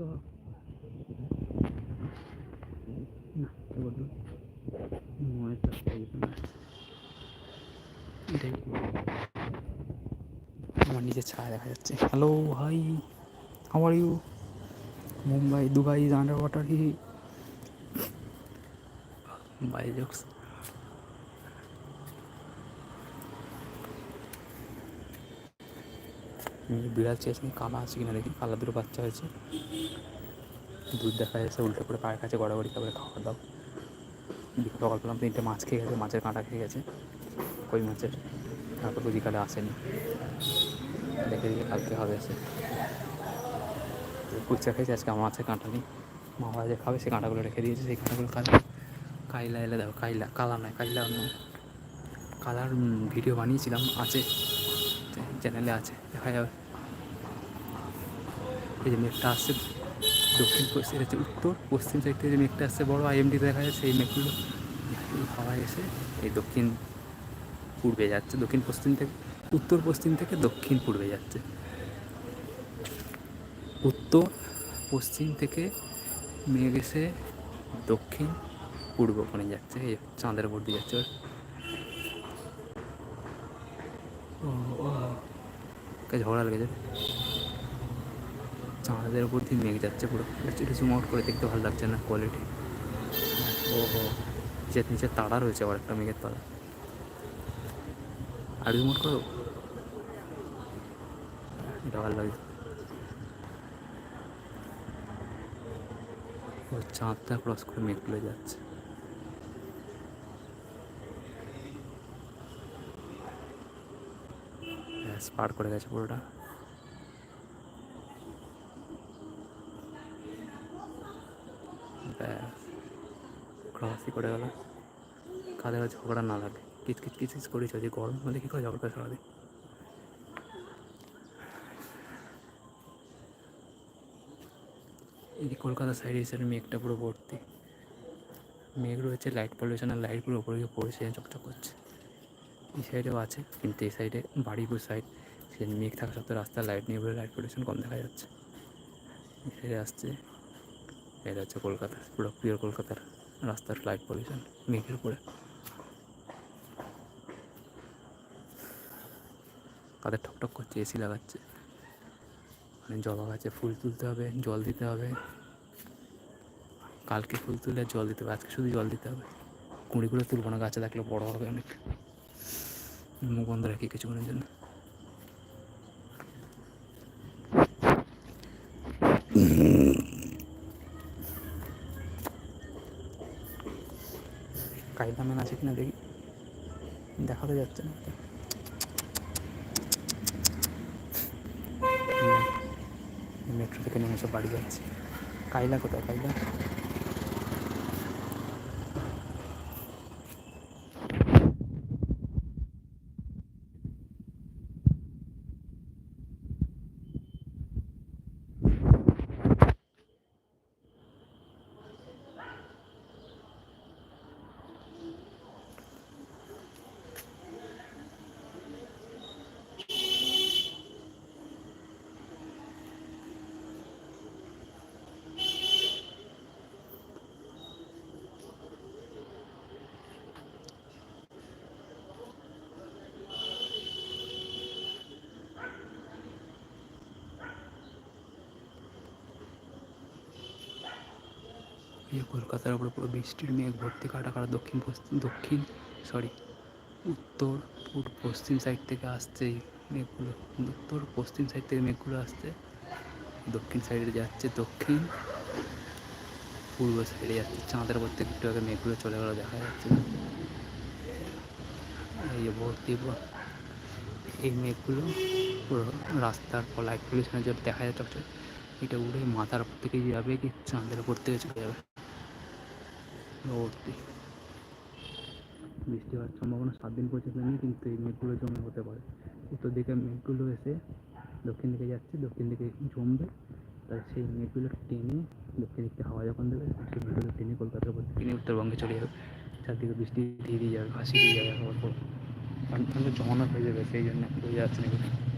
তো না এবার তো নয় চারটে এটাই আমার নিজের ছায়া দেখা যাচ্ছে hello hi how are you Mumbai Dubai is under water he by jokes বিড়াল চেয়েছেন কালা আছে কিনা দেখি। কালা দুটো বাচ্চা হয়েছে। দুধ দেখা যাচ্ছে, উল্টো করে পায়ের কাছে গড়াগড়ি তারপরে খাওয়া দাও বিকেল সকাল পেলাম তিনটে মাছ খেয়ে গেছে, মাছের কাঁটা খেয়ে গেছে। কই মাছের? তারপর বিকালে আসেনি। দেখে দিকে কালকে হবে এসে কুচ্চা খেয়েছে, আজকে আমার মাছের কাঁটা নেই। মা বাবা খাবে সেই কাঁটাগুলো রেখে দিয়েছে, সেই কাঁটাগুলো কালা কাইলা এলে দেখো, কাইলা কালা নয় কাইলা নয়। কালার ভিডিও বানিয়েছিলাম, আছে। চ্যানেলে আছে, দেখা যাবে। এই যে মেঘটা আসছে দক্ষিণ পশ্চিম এটা হচ্ছে উত্তর পশ্চিম সাইড থেকে যে মেঘটা আসছে বড় আইএমডি দেখা যাচ্ছে এই মেঘগুলো এই হাওয়ায় এসে এই দক্ষিণ পূর্বে যাচ্ছে দক্ষিণ পশ্চিম থেকে উত্তর পশ্চিম থেকে দক্ষিণ পূর্বে যাচ্ছে উত্তর পশ্চিম থেকে মেঘ এসে দক্ষিণ পূর্ব কোণে যাচ্ছে এই চাঁদের উপর দিয়ে যাচ্ছে ঝগড়া লেগে যাবে চাঁদের উপর দিয়ে মেঘ যাচ্ছে পুরো। একটু জুম আউট করে দেখতে ভালো লাগছে না কোয়ালিটি ও হো নিচে নিচে তারা রয়েছে আবার একটা মেঘের তলা আর জুম আউট করো। এটা ভালো লাগে। ও, চাঁদটা ক্রস করে মেঘগুলো যাচ্ছে। ব্যাস, পার করে গেছে পুরোটা। ক্রসই করে গেল। কাদের ঝগড়া না লাগে কিচকিচ কিচকিচ করেছ যে গরম হলে কী করে ঝগড়া সারাদিন এই কলকাতা সাইডে এসে মেঘটা পুরো ভর্তি। মেঘ রয়েছে লাইট পলিউশন আর লাইট পুরো উপরে গিয়ে পড়েছে, চকচক করছে। এই সাইডেও আছে, কিন্তু এই সাইডে বাড়িপুর সাইড সে মেঘ থাকা সত্ত্বেও রাস্তার লাইট নিয়ে বলে লাইট পলিউশন কম দেখা যাচ্ছে। এই সাইডে আসছে। এটা হচ্ছে কলকাতা, পুরো পিওর কলকাতার রাস্তার লাইট পলিউশন মেঘের উপরে কাদের ঠকঠক করছে এসি লাগাচ্ছে। মানে জবা গাছে ফুল তুলতে হবে, জল দিতে হবে। কালকে ফুল তুলে জল দিতে হবে, আজকে শুধু জল দিতে হবে। কুঁড়িগুলো তুলবো না, গাছে থাকলে বড় হবে অনেক। মুখ বন্ধ রাখি কিছুক্ষণের জন্য। কায়দা ম্যান আছে কিনা দেখি। দেখা তো যাচ্ছে না। মেট্রো থেকে নেমে সব বাড়ি যাচ্ছে। কাইলা কোথায়? কাইলা এই কলকাতার উপরে পুরো বৃষ্টির মেঘ ভর্তি কাটা কাটা দক্ষিণ পশ্চিম, দক্ষিণ সরি উত্তর পূর্ব পশ্চিম সাইড থেকে আসছে এই মেঘগুলো। উত্তর, পশ্চিম সাইড থেকে মেঘগুলো আসছে। দক্ষিণ সাইডে যাচ্ছে দক্ষিণ, পূর্ব সাইডে যাচ্ছে চাঁদের উপর থেকে একটু আগে মেঘগুলো চলে গেলো, দেখা যাচ্ছে। এই যে ভর্তি এই মেঘগুলো পুরো রাস্তার লাইট পলিউশনের জন্য দেখা যাচ্ছে, এটা উড়ে মাথার উপর থেকে যাবে কি চাঁদের উপর থেকে চলে যাবে। বৃষ্টি হওয়ার সম্ভাবনা সাত দিন পর্যন্ত নেই, কিন্তু এই মেঘগুলো জমে হতে পারে। উত্তর দিকে মেঘগুলো এসে দক্ষিণ দিকে যাচ্ছে, দক্ষিণ দিকে জমবে। তাই সেই মেঘগুলো টেনে দক্ষিণ দিকে হাওয়া যখন দেবে সেই মেঘগুলো টেনে কলকাতার উপর টেনে উত্তরবঙ্গে চলে যাবে। চারদিকে বৃষ্টি দিয়ে যাবে ভাসি দিয়ে যাবে হওয়ার পর জমানো হয়ে যাবে, সেই জন্য বোঝা যাচ্ছে না।